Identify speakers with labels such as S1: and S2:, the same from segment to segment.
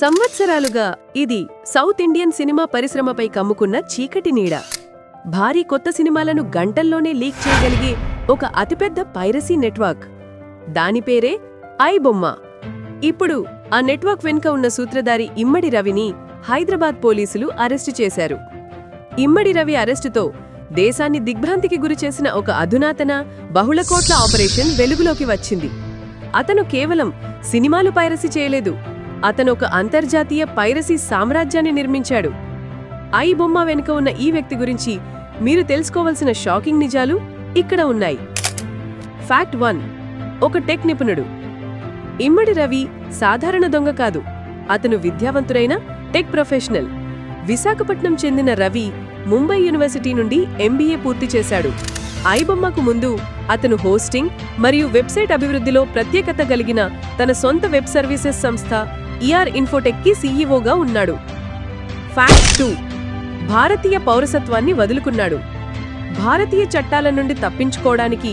S1: సంవత్సరాలుగా ఇది south Indian cinema పరిశ్రమపై కమ్ముకున్న చీకటి నీడ. భారీ కొత్త సినిమాలను గంటల్లోనే లీక్ చేయగలిగే ఒక అతిపెద్ద పైరసీ నెట్వర్క్. దాని పేరే ఐ బొమ్మ. ఇప్పుడు ఆ నెట్వర్క్ వెనుక ఉన్న సూత్రధారి ఇమ్మడి రవిని హైదరాబాద్ పోలీసులు అరెస్టు చేశారు. ఇమ్మడి రవి అరెస్టుతో దేశాన్ని దిగ్భ్రాంతికి గురిచేసిన ఒక అధునాతన బహుళ కోట్ల ఆపరేషన్ వెలుగులోకి వచ్చింది. అతను కేవలం సినిమాలు పైరసీ చేయలేదు అతను ఒక అంతర్జాతీయ పైరసీ సామ్రాజ్యాన్ని నిర్మించాడు. ఐ బొమ్మ వెనుక ఉన్న ఈ వ్యక్తి గురించి మీరు తెలుసుకోవలసిన షాకింగ్ నిజాలు ఇక్కడ ఉన్నాయి. Fact one. ఒక టెక్ నిపుణుడు. ఇమ్మడి రవి సాధారణ దొంగ కాదు. అతను విద్యావంతుడైన టెక్ ప్రొఫెషనల్. విశాఖపట్నం చెందిన రవి ముంబై యూనివర్సిటీ నుండి ఎంబీఏ పూర్తి చేశాడు. ఐబొమ్మకు ముందు అతను హోస్టింగ్ మరియు వెబ్సైట్ అభివృద్ధిలో ప్రత్యేకత కలిగిన తన సొంత వెబ్ సర్వీసెస్ సంస్థ ఈఆర్ ఇన్ఫోటెక్కి సీఈఓగా ఉన్నాడు. ఫ్యాక్ట్ టూ భారతీయ పౌరసత్వాన్ని వదులుకున్నాడు. భారతీయ చట్టాల నుండి తప్పించుకోవడానికి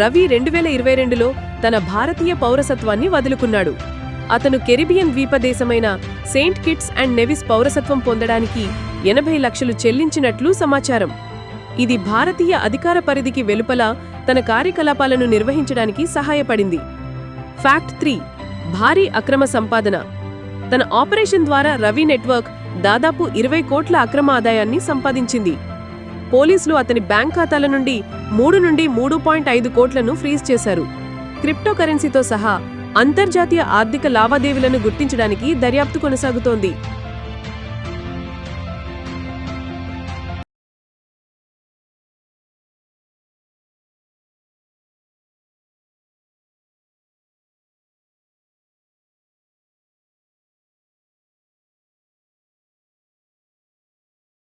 S1: రవి రెండు వేల ఇరవై రెండులో తన భారతీయ పౌరసత్వాన్ని వదులుకున్నాడు. అతను కెరిబియన్ ద్వీపదేశమైన సెయింట్ కిట్స్ అండ్ నెవిస్ పౌరసత్వం పొందడానికి ఎనభై లక్షలు చెల్లించినట్లు సమాచారం. ఇది భారతీయ అధికార పరిధికి వెలుపల తన కార్యకలాపాలను నిర్వహించడానికి సహాయపడింది. ఫ్యాక్ట్ త్రీ భారీ అక్రమ సంపాదన. తన ఆపరేషన్ ద్వారా రవి నెట్వర్క్ దాదాపు ఇరవై కోట్ల అక్రమ ఆదాయాన్ని సంపాదించింది. పోలీసులు అతని బ్యాంక్ ఖాతాల నుండి మూడు నుండి మూడు పాయింట్ ఐదు కోట్లను ఫ్రీజ్ చేశారు. క్రిప్టో కరెన్సీతో సహా అంతర్జాతీయ ఆర్థిక లావాదేవీలను గుర్తించడానికి దర్యాప్తు కొనసాగుతోంది.